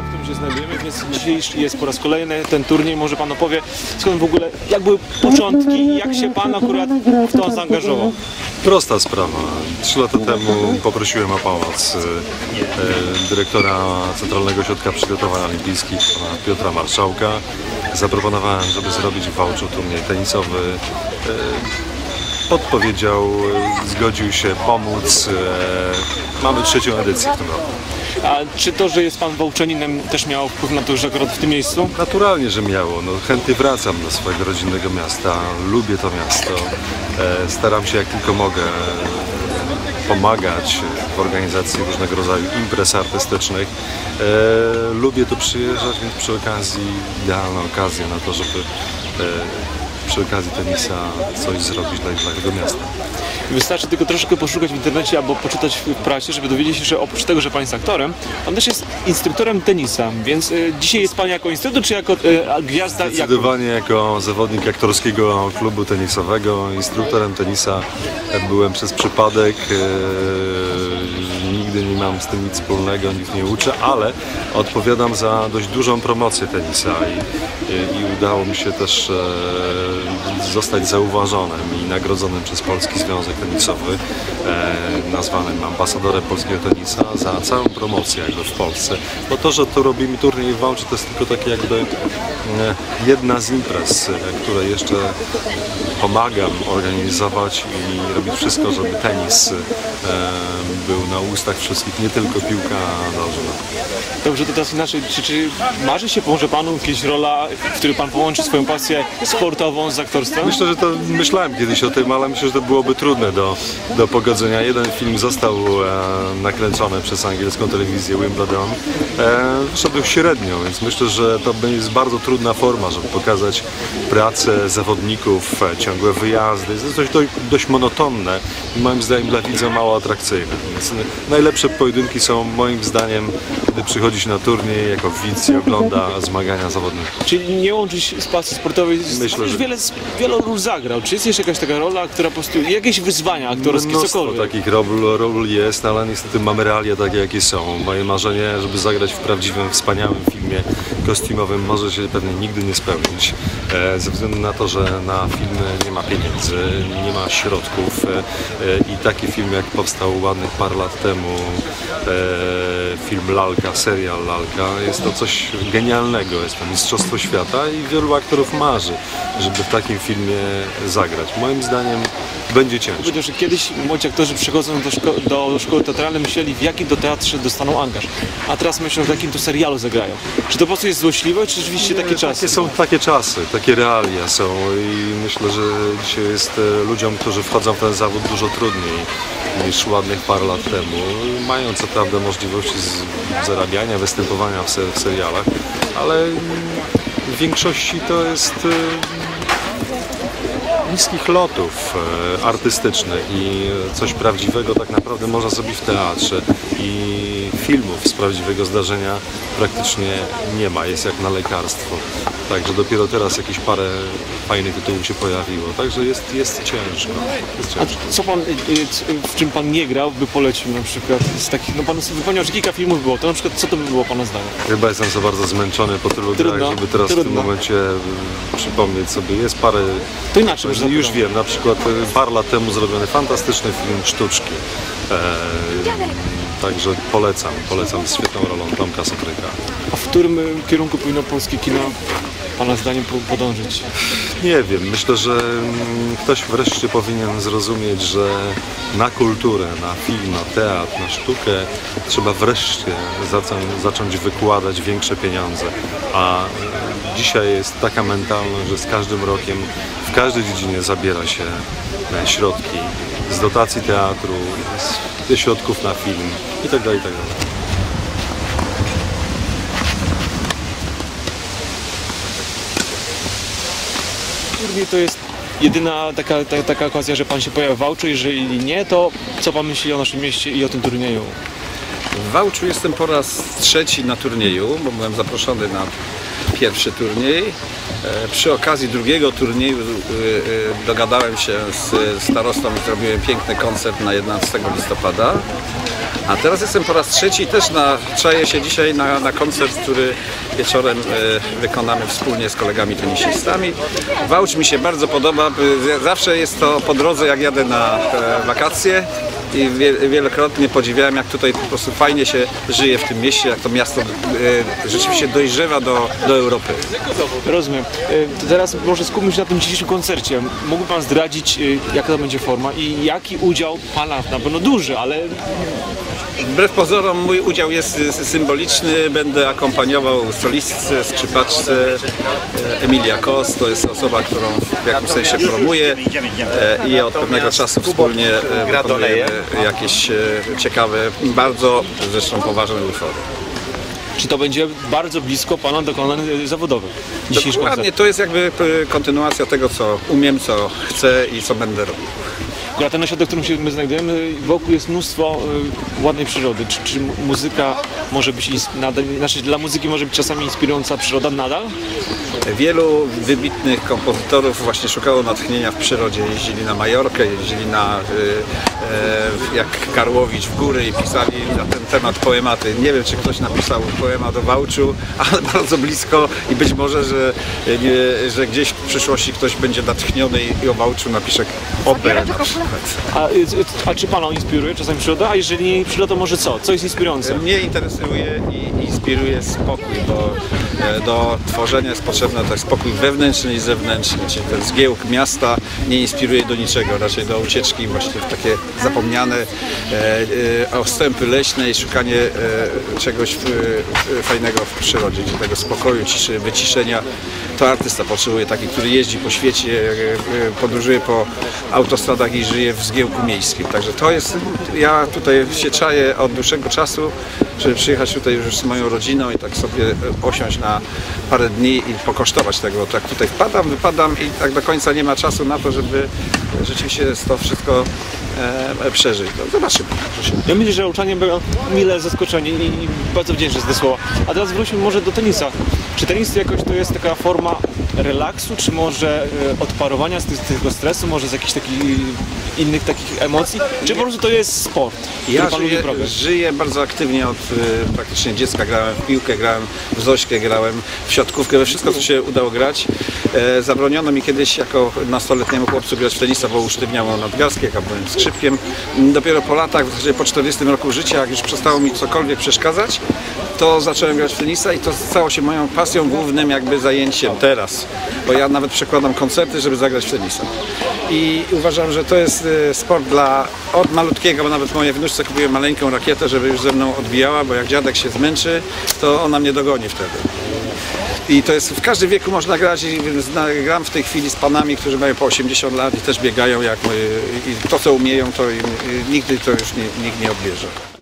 którym się znajdujemy, więc dzisiaj jest po raz kolejny ten turniej. Może Pan opowie, skąd w ogóle, jak były początki i jak się Pan akurat w to zaangażował? Prosta sprawa. Trzy lata temu poprosiłem o pomoc e, e, dyrektora Centralnego Ośrodka Przygotowań Olimpijskich, pana Piotra Marszałka. Zaproponowałem, żeby zrobić w turniej tenisowy. E, Podpowiedział, zgodził się pomóc. Mamy trzecią edycję w tym roku. A czy to, że jest Pan Wałczaninem też miało wpływ na to, że akurat w tym miejscu? Naturalnie, że miało. No, chętnie wracam do swojego rodzinnego miasta. Lubię to miasto. E, Staram się jak tylko mogę e, pomagać w organizacji różnego rodzaju imprez artystycznych. E, Lubię tu przyjeżdżać, więc przy okazji idealna okazja na to, żeby e, przy okazji tenisa coś zrobić dla, dla tego miasta. Wystarczy tylko troszkę poszukać w internecie albo poczytać w prasie, żeby dowiedzieć się, że oprócz tego, że Pan jest aktorem, Pan też jest instruktorem tenisa, więc y, dzisiaj jest Pan jako instruktor, czy jako y, gwiazda? Jako... Zdecydowanie jako zawodnik aktorskiego klubu tenisowego, instruktorem tenisa byłem przez przypadek. e, Nigdy nie mam z tym nic wspólnego, nic nie uczę, ale odpowiadam za dość dużą promocję tenisa i, i, i udało mi się też e, zostać zauważonym i nagrodzonym przez Polski Związek Tenisowy, e, nazwanym ambasadorem polskiego tenisa za całą promocję jakby w Polsce. Bo to, że tu robimy turniej w Wałczy, to jest tylko takie jakby e, jedna z imprez, e, które jeszcze pomagam organizować i robić wszystko, żeby tenis e, był na ustach wszystkich, nie tylko piłka nożna. Dobrze, to teraz inaczej. Czy, czy marzy się może Panu jakaś rola, w której Pan połączy swoją pasję sportową z aktorstwem? Myślę, że to myślałem kiedyś o tym, ale myślę, że to byłoby trudne do, do pogodzenia. Jeden film został e, nakręcony przez angielską telewizję Wimbledon. E, szedł średnio, więc myślę, że to jest bardzo trudna forma, żeby pokazać pracę zawodników, e, ciągłe wyjazdy. Jest to dość, dość, monotonne i moim zdaniem dla widza mało atrakcyjne. Więc najlepsze pojedynki są moim zdaniem, gdy przychodzi się na turniej jako widz i ogląda zmagania zawodników. Czyli nie łączyć z pasji sportowej, Myślę, że- wiele, wiele ról zagrał. Czy jest jeszcze jakaś taka rola, która po prostu, jakieś wyzwania aktorskie, Mnóstwo cokolwiek? takich ról, ról jest, ale niestety mamy realia takie, jakie są. Moje marzenie, żeby zagrać w prawdziwym, wspaniałym filmie kostiumowym może się pewnie nigdy nie spełnić. E, ze względu na to, że na filmy nie ma pieniędzy, nie ma środków e, e, i taki film jak powstał ładnych parę lat temu, film Lalka, serial Lalka, jest to coś genialnego, jest to mistrzostwo świata i wielu aktorów marzy, żeby w takim filmie zagrać. Moim zdaniem będzie ciężko. Że kiedyś młodzi aktorzy przychodząc do, szko- do szkoły teatralnej myśleli w jakim to teatrze dostaną angaż. A teraz myślą w jakim to serialu zagrają. Czy to po prostu jest złośliwe, czy rzeczywiście takie czasy? Takie są takie czasy, takie realia są i myślę, że dzisiaj jest e, ludziom, którzy wchodzą w ten zawód dużo trudniej niż ładnych parę lat temu. Mają co prawda możliwości zarabiania, występowania w, w serialach, ale w większości to jest e, niskich lotów e, artystycznych i coś prawdziwego tak naprawdę można zrobić w teatrze i filmów z prawdziwego zdarzenia praktycznie nie ma, jest jak na lekarstwo. Także dopiero teraz jakieś parę fajnych tytułów się pojawiło, także jest, jest ciężko. Jest A ciężko. co pan, y, c- w czym pan nie grał, by polecił na przykład z takich, no pan wypełniał, że kilka filmów było, to na przykład co to by było pana zdaniem? Chyba jestem za bardzo zmęczony po tylu Trudno, grach, żeby teraz w tym trudno. momencie przypomnieć sobie. Jest parę To inaczej może Już wiem, na przykład y, parę lat temu zrobiony fantastyczny film Sztuczki. E, także polecam, polecam z świetną rolą Tomka Sokryka. A w którym y, kierunku powinno polskie kino pana zdaniem po- podążyć? Nie wiem, myślę, że mm, ktoś wreszcie powinien zrozumieć, że na kulturę, na film, na teatr, na sztukę trzeba wreszcie zacząć, zacząć wykładać większe pieniądze. A dzisiaj jest taka mentalność, że z każdym rokiem w każdej dziedzinie zabiera się e, środki z dotacji teatru, z- ze środków na film itd. itd. Turniej to jest jedyna taka, ta, taka okazja, że pan się pojawia w Wałczu, jeżeli nie, to co pan myśli o naszym mieście i o tym turnieju? W Wałczu jestem po raz trzeci na turnieju, bo byłem zaproszony na pierwszy turniej. E, Przy okazji drugiego turnieju e, e, dogadałem się z starostą i zrobiłem piękny koncert na 11 listopada. A teraz jestem po raz trzeci też na, czaję się dzisiaj na, na koncert, który wieczorem e, wykonamy wspólnie z kolegami tenisistami. Wałcz mi się bardzo podoba, zawsze jest to po drodze jak jadę na e, wakacje i wie, wielokrotnie podziwiałem jak tutaj po prostu fajnie się żyje w tym mieście, jak to miasto e, rzeczywiście dojrzewa do, do Europy. Rozumiem. E, Teraz może skupmy się na tym dzisiejszym koncercie. Mógłby Pan zdradzić, e, jaka to będzie forma i jaki udział Pana, na pewno duży, ale Wbrew pozorom mój udział jest symboliczny. Będę akompaniował solistce, skrzypaczce e, Emilia Kos. To jest osoba, którą w jakimś sensie promuję e, i od pewnego czasu wspólnie e, wykonujemy jakieś ciekawe, bardzo zresztą poważne utwory. czy to będzie bardzo blisko Pana dokonań zawodowych? Dokładnie, koncert. to jest jakby kontynuacja tego, co umiem, co chcę i co będę robił. Na ten osiedle, w którym się my znajdujemy, wokół jest mnóstwo e, ładnej przyrody. Czy, czy muzyka może być, nadal, znaczy dla muzyki może być czasami inspirująca przyroda nadal? Wielu wybitnych kompozytorów właśnie szukało natchnienia w przyrodzie. Jeździli na Majorkę, jeździli na, y, jak Karłowicz w góry i pisali na ten temat poematy. Nie wiem, czy ktoś napisał poemat o Wałczu, ale bardzo blisko i być może, że, e, nie, że gdzieś w przyszłości ktoś będzie natchniony i, i o Wałczu napisze operę na przykład. A, y, y, a czy Pana inspiruje czasami przyroda? A jeżeli nie przyroda, to może co? Co jest inspirujące? Mnie interesuje i inspiruje spokój, bo e, do tworzenia jest potrzebny tak spokój wewnętrzny i zewnętrzny, czyli ten zgiełk miasta nie inspiruje do niczego, raczej do ucieczki właśnie w takie zapomniane e, e, ostępy leśne i szukanie e, czegoś e, fajnego w przyrodzie, tego spokoju, ciszy, wyciszenia. To artysta potrzebuje taki, który jeździ po świecie, podróżuje po autostradach i żyje w zgiełku miejskim. Także to jest, ja tutaj się czaję od dłuższego czasu, żeby przyjechać tutaj już z moją rodziną i tak sobie osiąść na parę dni i pokosztować tego. Tak tutaj wpadam, wypadam i tak do końca nie ma czasu na to, żeby rzeczywiście to wszystko e, przeżyć. No, zobaczymy. Ja myślę, że uczanie było mile zaskoczeni i bardzo wdzięczny za te słowa. A teraz wróćmy może do tenisa. Czy tenis jakoś to jest taka forma relaksu, czy może e, odparowania z, tego stresu, może z jakichś takich innych takich emocji, czy po prostu to jest sport, Ja żyję, żyję bardzo aktywnie od y, praktycznie dziecka. Grałem w piłkę, grałem w zośkę, grałem w siatkówkę, we wszystko co się udało grać. E, zabroniono mi kiedyś jako nastoletniemu chłopcu grać w tenisa, bo usztywniało nadgarstek, a byłem skrzypkiem. Dopiero po latach, w zasadzie po 40 roku życia, jak już przestało mi cokolwiek przeszkadzać, to zacząłem grać w tenisa i to stało się moją pasją, głównym jakby zajęciem teraz. Bo ja nawet przekładam koncerty, żeby zagrać w tenisa. I uważam, że to jest y, sport dla od malutkiego, bo nawet mojej wnuczce kupiłem maleńką rakietę, żeby już ze mną odbijała, bo jak dziadek się zmęczy, to ona mnie dogoni wtedy. I to jest w każdym wieku można grać i gram w tej chwili z panami, którzy mają po 80 lat i też biegają jak my. I to co umieją, to im, nigdy to już nie, nikt nie odbierze.